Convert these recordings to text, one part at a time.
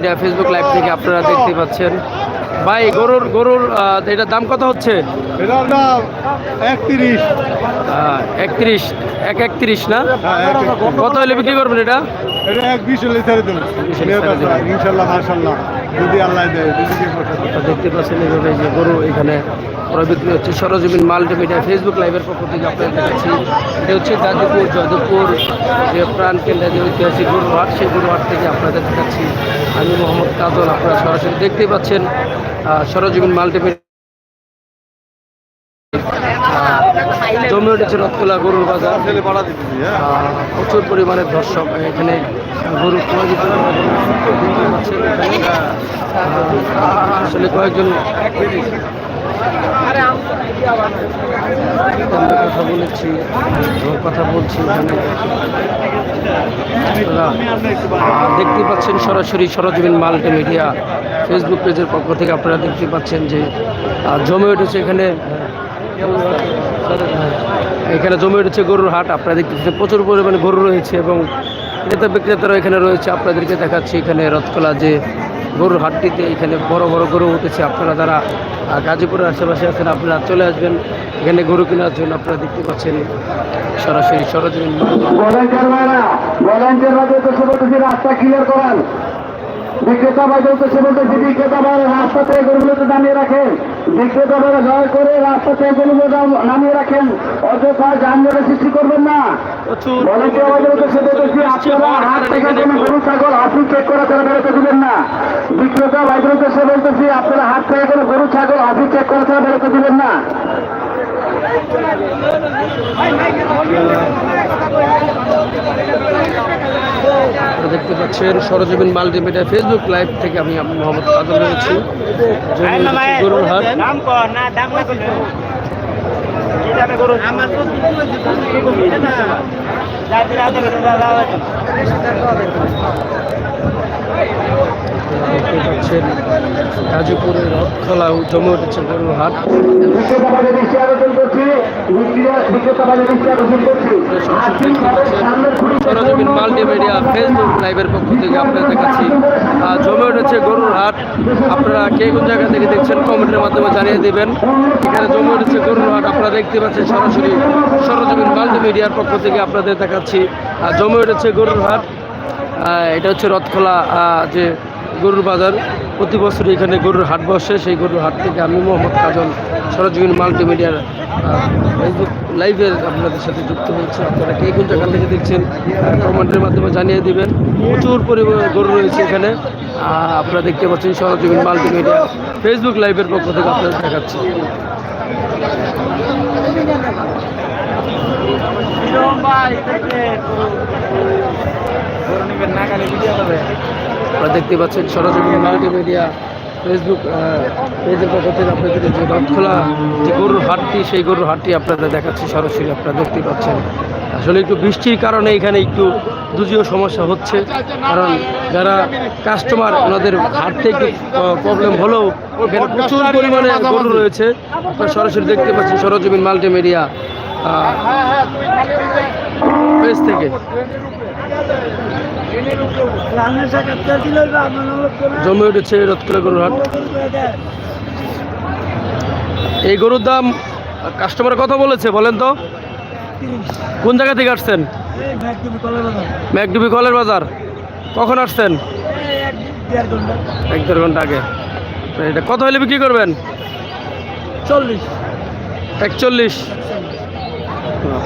এটা Facebook live থেকে আপনারা দেখতে পাচ্ছেন। ভাই গরুর গরুর আহ, এটার দাম কত হচ্ছে? এটার দাম একত্রিশ। একত্রিশ এক একত্রিশ না? হ্যাঁ, কত হলে বিক্রি করবেন এটা? এটা এক বিশ হলে ছেড়ে দেবো। ইনশাল্লাহ মার্শাল্লাহ যদি আল্লাহ দেয় দেখতে পাচ্ছেন এইভাবে যে গরু এখানে ওরা বিক্রি হচ্ছে। সরজমিন মাল্টিমিডিয়া ফেসবুক লাইভের পক্ষ থেকে আপনাদের দেখাচ্ছি। এটা হচ্ছে গাজীপুর যাদবপুর যে প্রাণ কেন্দ্রে যে ঐতিহাসিক গরু হাট সেই গরু হাট থেকে আপনাদের দেখাচ্ছি। আমি মোহাম্মদ কাজল আপনারা সরাসরি দেখতেই পাচ্ছেন সরজমিন মাল্টিমিডিয়া জমে উঠেছে রথখোলা গরুর বাজার। হ্যাঁ। প্রচুর পরিমাণে দর্শক এখানে গরু আসলে কয়েকজন আমরা কথা বলেছি কথা বলছি দেখতে পাচ্ছেন সরাসরি সরজমিন মাল্টি মিডিয়া ফেসবুক পেজের পক্ষ থেকে আপনারা দেখতে পাচ্ছেন যে জমে উঠেছে এখানে এখানে জমে উঠেছে গরুর হাট, আপনারা দেখতে পাচ্ছেন প্রচুর পরিমাণে গরু রয়েছে এবং ক্রেতা বিক্রেতারা এখানে রয়েছে। আপনাদেরকে দেখাচ্ছি এখানে রথকলা যে গরুর হাটটিতে এখানে বড় বড় গরু উঠেছে। আপনারা যারা গাজীপুরের আশেপাশে আছেন, আপনারা চলে আসবেন। এখানে গরু কেনার জন্য আপনারা দেখতে পাচ্ছেন সরাসরি সরজমিন। রাস্তা ক্লিয়ার করান। বিক্রেতা ভাই বলতেছি বিক্রেতা ভাই রাস্তা থেকে গরুগুলোতে নামিয়ে রাখেন। বিক্রেতা ভাইরা দয়া করে রাস্তা থেকে গরুগুলো নামিয়ে রাখেন। অযথা যানজটের সৃষ্টি করবেন না। ভাই বলতেছি আপনারা হাত থেকে কোনো গরু ছাগল হাসি চেক করা ছাড়া বেরোতে দিবেন না। বিক্রেতা ভাইদের উদ্দেশ্যে বলতেছি আপনারা হাত থেকে কোনো গরু ছাগল হাসি চেক করা ছাড়া বেরোতে দিবেন না আপনারা দেখতে পাচ্ছেন সরজমিন মাল্টিমিডিয়া ফেসবুক লাইভ থেকে আমি মোহাম্মদ কাজল রয়েছি। গরুর হাট। দেখতে পাচ্ছেন গাজীপুরের রথখোলা জমে উঠেছে গরুর হাট। সরজমিন মাল্টিমিডিয়া ফেসবুক লাইভের পক্ষ থেকে আপনাদের দেখাচ্ছি। জমে উঠেছে গরুর হাট। আপনারা কে কোন জায়গা থেকে দেখছেন কমেন্টের মাধ্যমে জানিয়ে দেবেন। এখানে জমে উঠেছে গরুর হাট। আপনারা দেখতে পাচ্ছেন সরাসরি সরজমিন মাল্টিমিডিয়ার পক্ষ থেকে আপনাদের দেখাচ্ছি। জমে উঠেছে গরুর হাট। এটা হচ্ছে রথখোলা যে গরুর বাজার। প্রতি বছর এখানে গরুর হাট বসে। সেই গরুর হাট থেকে আমি মোহাম্মদ কাজল সরজমিন মাল্টিমিডিয়ার ফেসবুক লাইভে আপনাদের সাথে যুক্ত হয়েছে। আপনারা কে কোন জায়গা থেকে দেখছেন কমেন্টের মাধ্যমে জানিয়ে দিবেন। প্রচুর পরিমাণে গরু রয়েছে এখানে। আপনারা দেখতে পাচ্ছেন সরজমিন মাল্টিমিডিয়া ফেসবুক লাইভের পক্ষ থেকে আপনাদের দেখাচ্ছি। আপনারা দেখতে পাচ্ছেন সরজমিন মাল্টিমিডিয়া ফেসবুক পেজের পক্ষ থেকে আপনাদের যে রথখোলা যে গরুর হাটটি, সেই গরুর হাটটি আপনাদের দেখাচ্ছি সরাসরি, আপনারা দেখতে পাচ্ছেন। আসলে একটু বৃষ্টির কারণে এখানে একটু দুজিও সমস্যা হচ্ছে, কারণ যারা কাস্টমার ওনাদের হাঁটতে একটু প্রবলেম হলেও এখানে প্রচুর পরিমাণে গরু রয়েছে। আপনারা সরাসরি দেখতে পাচ্ছেন সরজমিন মাল্টিমিডিয়া পেজ থেকে। জমে উঠেছে রথখোলা গরুর হাট। এই গরুর দাম কাস্টমার কত বলেছে বলেন তো। কোন জায়গা থেকে আসছেন? ম্যাকডুবি কলের বাজার। কখন আসছেন? এক দেড় ঘণ্টা আগে। এটা কত হলে বিক্রি করবেন? চল্লিশ। একচল্লিশ।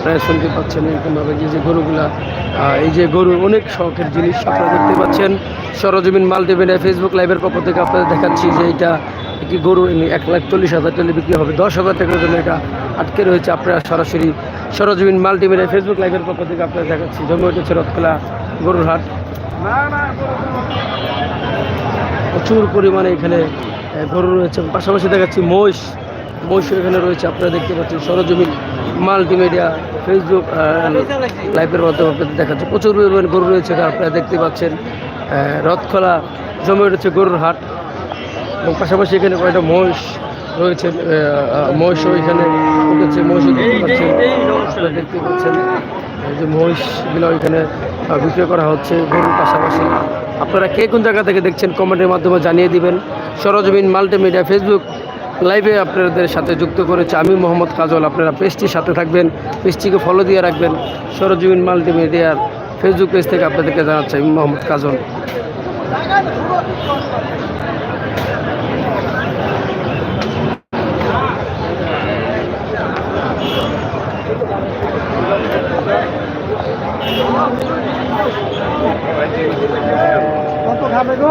প্রায় শুনতে পাচ্ছেন এরকমভাবে যে যে গরুগুলা এই যে গরু অনেক শখের জিনিস আপনারা দেখতে পাচ্ছেন। সরজমিন মাল্টিমিডিয়া ফেসবুক লাইভের পক্ষ থেকে আপনাদের দেখাচ্ছি যে এটা একটি গরু এক লাখ চল্লিশ হাজার টাকা বিক্রি হবে। দশ হাজার টাকার জন্য এটা আটকে রয়েছে আপনারা সরাসরি সরজমিন মাল্টিমিডিয়া ফেসবুক লাইভের পক্ষ থেকে আপনারা দেখাচ্ছি। জমে উঠেছে রথখোলা গরুর হাট। প্রচুর পরিমাণে এখানে গরু রয়েছে। পাশাপাশি দেখাচ্ছি মহিষ। মহিষ এখানে রয়েছে, আপনারা দেখতে পাচ্ছেন সরজমিন মাল্টিমিডিয়া ফেসবুক লাইভের মাধ্যমে আপনাদের দেখাচ্ছে। প্রচুর পরিমাণে গরু রয়েছে আপনারা দেখতে পাচ্ছেন রথখোলা জমে উঠেছে গরুর হাট। এবং পাশাপাশি এখানে কয়েকটা মহিষ রয়েছে মহিষও এখানে উঠেছে মহিষও দেখতে পাচ্ছেন আপনারা দেখতে পাচ্ছেন যে মহিষগুলো এখানে আহ, বিক্রি করা হচ্ছে গরুর পাশাপাশি। আপনারা কে কোন জায়গা থেকে দেখছেন কমেন্টের মাধ্যমে জানিয়ে দিবেন। সরজমিন মাল্টিমিডিয়া ফেসবুক লাইভে আপনাদের সাথে যুক্ত করেছে আমি মোহাম্মদ কাজল। আপনারা পেজটির সাথে থাকবেন, পেজটিকে ফলো দিয়ে রাখবেন। সরজমিন মাল্টিমিডিয়ার ফেসবুক পেজ থেকে আপনাদেরকে জানাচ্ছি আমি মোহাম্মদ কাজল। কত খাবে গো